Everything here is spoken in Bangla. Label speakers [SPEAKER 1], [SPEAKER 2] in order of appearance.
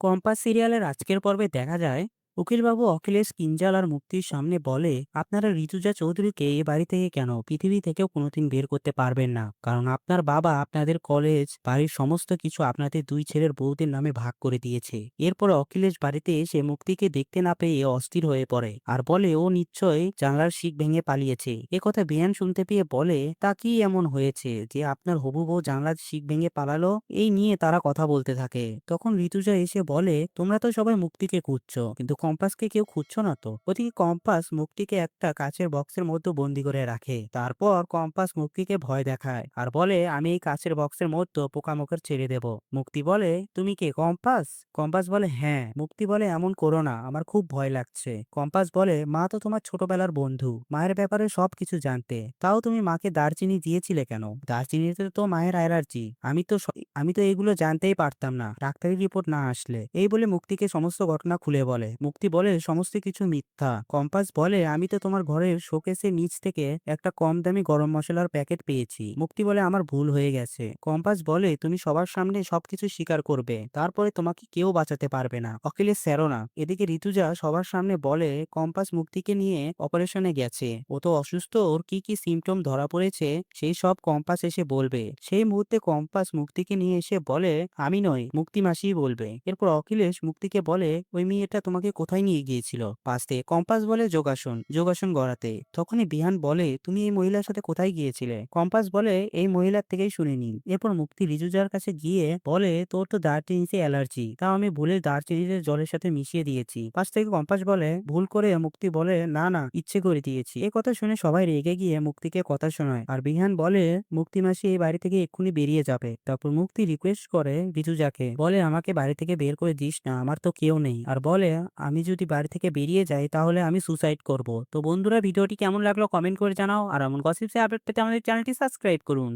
[SPEAKER 1] কম্পাস সিরিয়ালের আজকের পর্বে দেখা যায় উকিলবাবু অখিলেশ কিঞ্জাল আর মুক্তির সামনে বলে, আপনারা ঋতুজা চৌধুরীকে এ বাড়ি থেকে কেন? পৃথিবী থেকেও কোনোদিন বের করতে পারবেন না। কারণ আপনার বাবা আপনাদের কলেজ, বাড়ির সমস্ত কিছু আপনাদের দুই ছেলের বউদের নামে ভাগ করে দিয়েছে। এরপর অখিলেশ বাড়িতে এসে মুক্তিকে দেখতে না পেয়ে অস্থির হয়ে পড়ে আর বলে, ও নিশ্চয়ই জানলার শিখ ভেঙে পালিয়েছে। এ কথা বিয়ান শুনতে পেয়ে বলে, তা কি এমন হয়েছে যে আপনার হবু বউ জানলার শিখ ভেঙে পালালো? এই নিয়ে তারা কথা বলতে থাকে। তখন ঋতুজা এসে বলে, তোমরা তো সবাই মুক্তিকে খুঁজছো, কিন্তু কম্পাসকে কেউ খুঁজছো না তো? ওদিকে কম্পাস মুক্তিকে একটা কাচের বক্সের মধ্যে বন্দি করে রাখে। তারপর কম্পাস মুক্তিকে ভয় দেখায় আর বলে, আমি এই কাচের বক্সের মধ্যে পোকামাকড় ছেড়ে দেব। মুক্তি বলে, তুমি কে কম্পাস কম্পাস বলে হ্যাঁ। মুক্তি বলে, এমন করো না, আমার খুব ভয় লাগছে। কম্পাস বলে, মা তো তোমার ছোটবেলার বন্ধু, মায়ের ব্যাপারে সব কিছু জানতে। তাও তুমি মাকে দারচিনি দিয়েছিলে কেন? দারচিনিতে তো মায়ের অ্যালার্জি আমি তো আমি তো এগুলো জানতেই পারতাম না। ডাক্তারি রিপোর্ট না আসলে। এই বলে মুক্তিকে সমস্ত ঘটনা খুলে বলে। মুক্তি বলে সমস্ত কিছু মিথ্যা। কম্পাস বলে, আমি তো তোমার ঘরের শোকেসের নিচ থেকে একটা কম দামি গরম মশলার প্যাকেট পেয়েছি। মুক্তি বলে, আমার ভুল হয়ে গেছে। কম্পাস বলে, তুমি সবার সামনে সবকিছু স্বীকার করবে। তারপরে তোমাকে কেউ বাঁচাতে পারবে না। অখিলেশ স্যারো না। এদিকে ঋতুজা সবার সামনে বলে, কম্পাস মুক্তিকে নিয়ে অপারেশনে গেছে। ও তো অসুস্থ। ওর কি কি সিমটম ধরা পড়েছে, সেই সব কম্পাস এসে বলবে। সেই মুহূর্তে কম্পাস মুক্তিকে নিয়ে এসে বলে, আমি নই। মুক্তি মাসিই বলবে। এরপর অখিলেশ মুক্তিকে বলে, ওই মেয়েটা তোমাকে কোথায় নিয়ে গিয়েছিল? পাশে কম্পাস বলে যোগাসন যোগাসন গড়াতে। তখনই বিহান বলে, তুমি এই মহিলার সাথে কোথায় গিয়েছিলে? কম্পাস বলে, এই মহিলার থেকেই শুনে নিন। এরপর মুক্তি রিজুজার কাছে গিয়ে বলে, তোর তো দারচিনিতে অ্যালার্জি, তাও আমি ভুলে দারচিনিতে জলের সাথে মিশিয়ে দিয়েছি। পাশ থেকে কম্পাস বলে, ভুল করে মুক্তি বলে, না না, ইচ্ছে করে দিয়েছি। এ কথা শুনে সবাই রেগে গিয়ে মুক্তিকে কথা শোনায়। আর বিহান বলে, মুক্তি মাসি এই বাড়ি থেকে এক্ষুনি বেরিয়ে যাবে। তারপর মুক্তি রিকোয়েস্ট করে রিজুজাকে, বলে, আমাকে বাড়ি থেকে বের করে দিস না, আমার তো কেউ নেই। আর বলে আমি যদি বাড়ি থেকে বেরিয়ে যাই, তাহলে আমি সুসাইড করব। তো বন্ধুরা, ভিডিওটি কেমন লাগল কমেন্ট করে জানাও। আর এমন গসিপসে আপডেট পেতে আমাদের চ্যানেলটি সাবস্ক্রাইব করুন।